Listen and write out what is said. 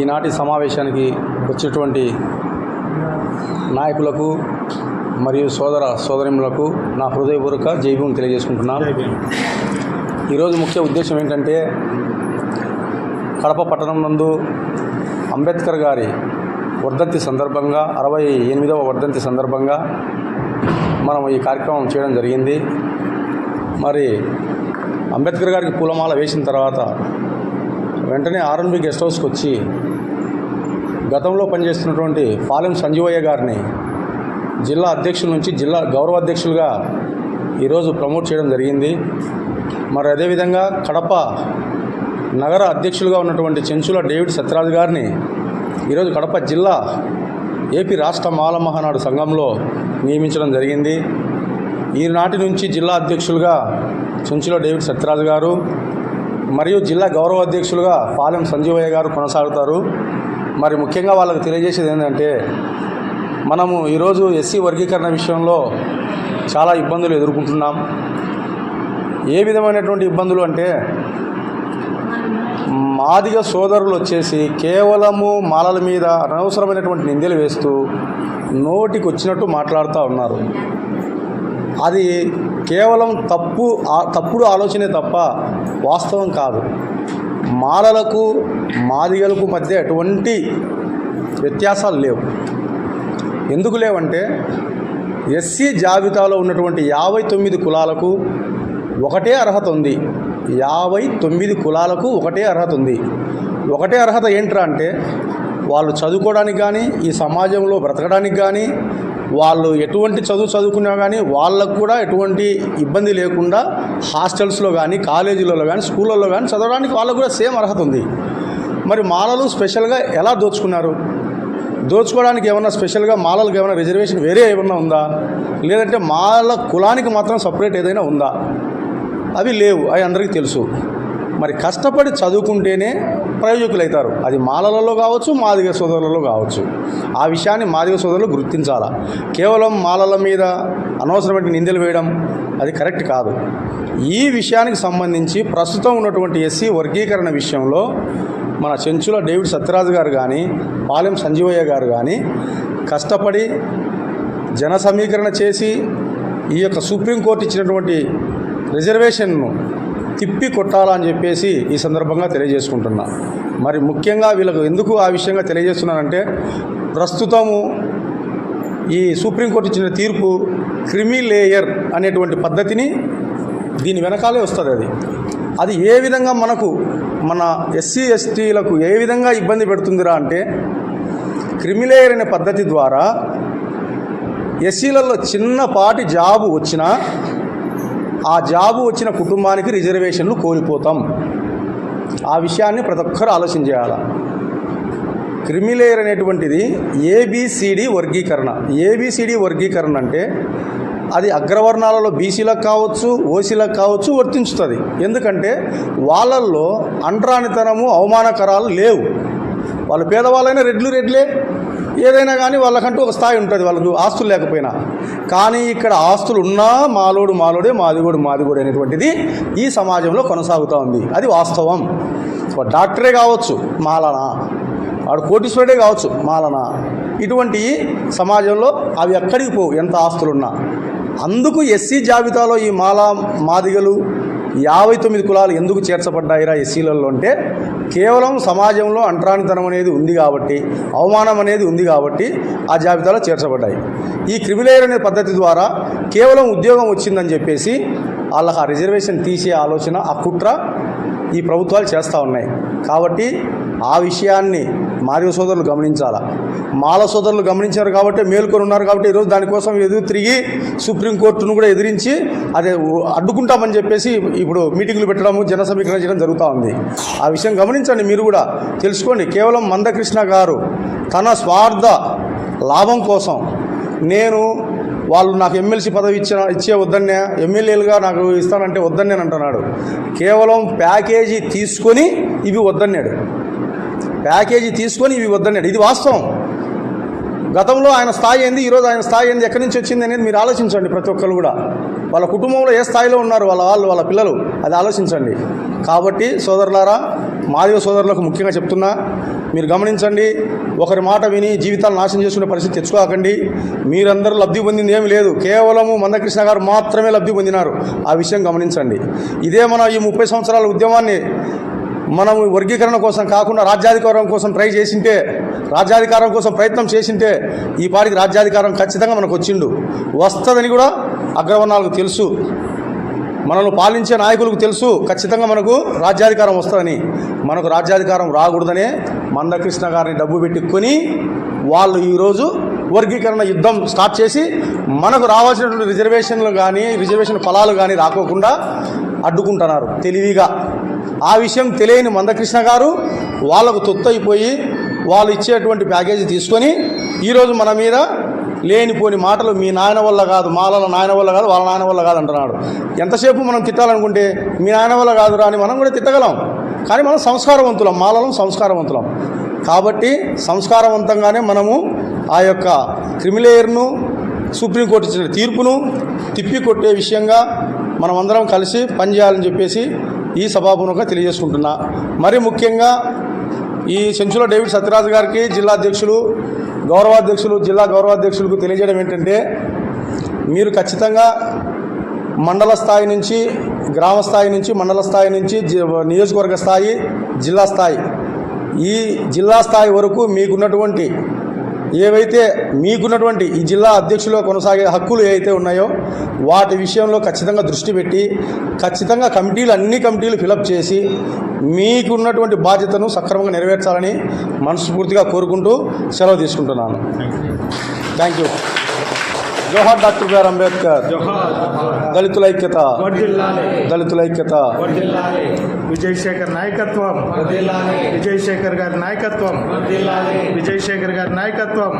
ఈనాటి సమావేశానికి వచ్చినటువంటి నాయకులకు మరియు సోదర సోదరిములకు నా హృదయపూర్వక జైభూమి తెలియజేసుకుంటున్నాను. ఈరోజు ముఖ్య ఉద్దేశం ఏంటంటే కడప పట్టణం నందు అంబేద్కర్ గారి వర్ధంతి సందర్భంగా అరవై ఎనిమిదవ వర్ధంతి సందర్భంగా మనం ఈ కార్యక్రమం చేయడం జరిగింది. మరి అంబేద్కర్ గారికి పూలమాల వేసిన తర్వాత వెంటనే ఆర్ఎన్బి గెస్ట్ హౌస్కి వచ్చి గతంలో పనిచేస్తున్నటువంటి పాలెం సంజీవయ్య గారిని జిల్లా అధ్యక్షుల నుంచి జిల్లా గౌరవ అధ్యక్షులుగా ఈరోజు ప్రమోట్ చేయడం జరిగింది. మరి అదేవిధంగా కడప నగర అధ్యక్షులుగా ఉన్నటువంటి చెంచుల డేవిడ్ సత్యరాజు గారిని ఈరోజు కడప జిల్లా ఏపీ రాష్ట్ర మాల మహానాడు సంఘంలో నియమించడం జరిగింది. ఈనాటి నుంచి జిల్లా అధ్యక్షులుగా చెంచుల డేవిడ్ సత్యరాజు గారు మరియు జిల్లా గౌరవ అధ్యక్షులుగా పాలెం సంజీవయ్య గారు కొనసాగుతారు. మరి ముఖ్యంగా వాళ్ళకి తెలియజేసేది ఏంటంటే మనము ఈరోజు ఎస్సీ వర్గీకరణ విషయంలో చాలా ఇబ్బందులు ఎదుర్కొంటున్నాం. ఏ విధమైనటువంటి ఇబ్బందులు అంటే మాదిగ సోదరులు వచ్చేసి కేవలము మాలల మీద అనవసరమైనటువంటి నిందలు వేస్తూ నోటికి వచ్చినట్టు మాట్లాడుతూ ఉన్నారు. అది కేవలం తప్పు తప్పుడు ఆలోచనే తప్ప వాస్తవం కాదు. మాలలకు మాదిగలకు మధ్య ఎటువంటి వ్యత్యాసాలు లేవు. ఎందుకు లేవంటే ఎస్సీ జాబితాలో ఉన్నటువంటి యాభై తొమ్మిది కులాలకు ఒకటే అర్హత ఉంది. యాభై తొమ్మిది కులాలకు ఒకటే అర్హత ఉంది. ఒకటే అర్హత ఏంట్రా అంటే వాళ్ళు చదువుకోవడానికి కానీ ఈ సమాజంలో బ్రతకడానికి కానీ వాళ్ళు ఎటువంటి చదువు చదువుకున్నా కానీ వాళ్ళకు కూడా ఎటువంటి ఇబ్బంది లేకుండా హాస్టల్స్లో కానీ కాలేజీలలో కానీ స్కూళ్ళల్లో కానీ చదవడానికి వాళ్ళకు కూడా సేమ్ అర్హత ఉంది. మరి మాలలు స్పెషల్గా ఎలా దోచుకున్నారు? దోచుకోవడానికి ఏమన్నా స్పెషల్గా మాలలకు ఏమైనా రిజర్వేషన్ వేరే ఏమన్నా ఉందా? లేదంటే మాల కులానికి మాత్రం సపరేట్ ఏదైనా ఉందా? అవి లేవు అవి అందరికీ తెలుసు. మరి కష్టపడి చదువుకుంటేనే ప్రయోజకులవుతారు అది మాలలలో కావచ్చు మాదిగ సోదరులలో కావచ్చు. ఆ విషయాన్ని మాదిగ సోదరులు గుర్తించాలా? కేవలం మాలల మీద అనవసరమైన నిందలు వేయడం అది కరెక్ట్ కాదు. ఈ విషయానికి సంబంధించి ప్రస్తుతం ఉన్నటువంటి ఎస్సీ వర్గీకరణ విషయంలో మన చెంచుల డేవిడ్ సత్యరాజు గారు కానీ పాలెం సంజీవయ్య గారు కానీ కష్టపడి జన సమీకరణ చేసి ఈ యొక్క సుప్రీంకోర్టు ఇచ్చినటువంటి రిజర్వేషన్ను తిప్పి కొట్టాలని చెప్పేసి ఈ సందర్భంగా తెలియజేసుకుంటున్నా. మరి ముఖ్యంగా వీళ్ళకు ఎందుకు ఆ విషయంగా తెలియజేస్తున్నానంటే ప్రస్తుతము ఈ సుప్రీంకోర్టు ఇచ్చిన తీర్పు క్రిమి లేయర్ అనేటువంటి పద్ధతిని దీని వెనకాలే వస్తుంది అది. అది ఏ విధంగా మనకు మన ఎస్సీ ఎస్టీలకు ఏ విధంగా ఇబ్బంది పెడుతుందిరా అంటే క్రిమిలేయర్ అనే పద్ధతి ద్వారా ఎస్సీలలో చిన్నపాటి జాబు వచ్చినా ఆ జాబు వచ్చిన కుటుంబానికి రిజర్వేషన్లు కోల్పోతాం. ఆ విషయాన్ని ప్రతి ఒక్కరు ఆలోచన చేయాలి? క్రిమిలేయర్ అనేటువంటిది ఏబిసిడి వర్గీకరణ. ఏబిసిడి వర్గీకరణ అంటే అది అగ్రవర్ణాలలో బీసీలకు కావచ్చు ఓసీలకు కావచ్చు వర్తించుతుంది. ఎందుకంటే వాళ్ళల్లో అంటరానితనము అవమానకరాలు లేవు. వాళ్ళు పేదవాళ్ళైనా రెడ్లు రెడ్లే. ఏదైనా కానీ వాళ్ళకంటూ ఒక స్థాయి ఉంటుంది వాళ్ళకు ఆస్తులు లేకపోయినా. కానీ ఇక్కడ ఆస్తులు ఉన్నా మాలోడు మాలోడే మాదిగోడు మాదిగోడు అనేటువంటిది ఈ సమాజంలో కొనసాగుతూ ఉంది. అది వాస్తవం. ఒక డాక్టరే కావచ్చు మాలనా. వాడు కోటీశ్వరుడే కావచ్చు మాలనా. ఇటువంటి సమాజంలో అవి ఎక్కడికి పోవు ఎంత ఆస్తులున్నా. అందుకు ఎస్సీ జాబితాలో ఈ మాల మాదిగలు యాభై తొమ్మిది కులాలు ఎందుకు చేర్చబడ్డాయిరా ఎస్సీలలో అంటే కేవలం సమాజంలో అంటరానితనం అనేది ఉంది కాబట్టి అవమానం అనేది ఉంది కాబట్టి ఆ జాబితాలో చేర్చబడ్డాయి. ఈ క్రిమిలేయర్ అనే పద్ధతి ద్వారా కేవలం ఉద్యోగం వచ్చిందని చెప్పేసి వాళ్ళకి ఆ రిజర్వేషన్ తీసే ఆలోచన ఆ కుట్ర ఈ ప్రభుత్వాలు చేస్తూ ఉన్నాయి. కాబట్టి ఆ విషయాన్ని మాదిగ సోదరులు గమనించాలా? మాల సోదరులు గమనించారు కాబట్టి మేల్కొని ఉన్నారు కాబట్టి ఈరోజు దానికోసం ఎదురు తిరిగి సుప్రీంకోర్టును కూడా ఎదిరించి అదే అడ్డుకుంటామని చెప్పేసి ఇప్పుడు మీటింగ్లు పెట్టడము జన సమీకరణ చేయడం జరుగుతూ ఉంది. ఆ విషయం గమనించండి మీరు కూడా. తెలుసుకోండి కేవలం మందకృష్ణ గారు తన స్వార్థ లాభం కోసం నేను వాళ్ళు నాకు ఎమ్మెల్సీ పదవి ఇచ్చిన ఇచ్చే వద్దన్నే ఎమ్మెల్యేలుగా నాకు ఇస్తానంటే వద్దన్నే అంటున్నాడు కేవలం ప్యాకేజీ తీసుకొని ఇవి వద్దన్నాడు. ప్యాకేజీ తీసుకొని ఇవి వద్దన్నాడు. ఇది వాస్తవం. గతంలో ఆయన స్థాయి ఏంది? ఈరోజు ఆయన స్థాయి ఏంది? ఎక్కడి నుంచి వచ్చింది అనేది మీరు ఆలోచించండి ప్రతి ఒక్కరు కూడా. వాళ్ళ కుటుంబంలో ఏ స్థాయిలో ఉన్నారు? వాళ్ళ వాళ్ళు వాళ్ళ పిల్లలు అది ఆలోచించండి. కాబట్టి సోదరులారా మాదిగ సోదరులకు ముఖ్యంగా చెప్తున్నా మీరు గమనించండి ఒకరి మాట విని జీవితాలు నాశనం చేసుకునే పరిస్థితి తెచ్చుకోకండి. మీరందరూ లబ్ధి పొందింది ఏమీ లేదు. కేవలము మందకృష్ణ గారు మాత్రమే లబ్ధి పొందినారు. ఆ విషయం గమనించండి. ఇదే మన ఈ ముప్పై సంవత్సరాల ఉద్యమాన్ని మనం వర్గీకరణ కోసం కాకుండా రాజ్యాధికారం కోసం ట్రై చేసింటే రాజ్యాధికారం కోసం ప్రయత్నం చేసింటే ఈ పాటికి రాజ్యాధికారం ఖచ్చితంగా మనకు వచ్చిండు. వస్తుందని కూడా అగ్రవర్ణాలకు తెలుసు. మనల్ని పాలించే నాయకులకు తెలుసు. ఖచ్చితంగా మనకు రాజ్యాధికారం వస్తుందని. మనకు రాజ్యాధికారం రాకూడదనే మందకృష్ణ గారిని డబ్బు పెట్టుకొని వాళ్ళు ఈరోజు వర్గీకరణ యుద్ధం స్టార్ట్ చేసి మనకు రావాల్సినటువంటి రిజర్వేషన్లు కానీ రిజర్వేషన్ ఫలాలు కానీ రాకోకుండా అడ్డుకుంటున్నారు. తెలివిగా. ఆ విషయం తెలియని మందకృష్ణ గారు వాళ్ళకు తొత్తయిపోయి వాళ్ళు ఇచ్చేటువంటి ప్యాకేజీ తీసుకొని ఈరోజు మన మీద లేనిపోని మాటలు మీ నాయన వల్ల కాదు మాలల నాయన వల్ల కాదు వాళ్ళ నాయన వల్ల కాదు అంటున్నాడు. ఎంతసేపు మనం తిట్టాలనుకుంటే మీ నాయన వల్ల కాదు అని మనం కూడా తిట్టగలం. కానీ మనం సంస్కారవంతులం మాలలం సంస్కారవంతులం. కాబట్టి సంస్కారవంతంగానే మనము ఆ యొక్క క్రిమిలేయర్ను సుప్రీంకోర్టు ఇచ్చిన తీర్పును తిప్పికొట్టే విషయంగా మనమందరం కలిసి పనిచేయాలని చెప్పేసి ఈ సభాపూర్వకంగా తెలియజేసుకుంటున్నా. మరి ముఖ్యంగా ఈ సెంచుల డేవిడ్ సత్యరాజు గారికి జిల్లా అధ్యక్షులు గౌరవాధ్యక్షులు జిల్లా గౌరవాధ్యక్షులకు తెలియజేయడం ఏంటంటే మీరు ఖచ్చితంగా మండల స్థాయి నుంచి గ్రామ స్థాయి నుంచి మండల స్థాయి నుంచి జి- నియోజకవర్గ స్థాయి జిల్లా స్థాయి ఈ జిల్లా స్థాయి వరకు మీకున్నటువంటి ఏవైతే మీకున్నటువంటి ఈ జిల్లా అధ్యక్షులుగా కొనసాగే హక్కులు ఏవైతే ఉన్నాయో వాటి విషయంలో ఖచ్చితంగా దృష్టి పెట్టి ఖచ్చితంగా కమిటీలు అన్ని కమిటీలు ఫిలప్ చేసి మీకున్నటువంటి బాధ్యతను సక్రమంగా నెరవేర్చాలని మనస్ఫూర్తిగా కోరుకుంటూ సెలవు తీసుకుంటున్నాను. Thank you Johar doctor BR Ambedkar దళితుల ఐక్యత దళితుల ఐక్యత విజయశేఖర్ నాయకత్వం విజయశేఖర్ గారి నాయకత్వం విజయశేఖర్ గారి నాయకత్వం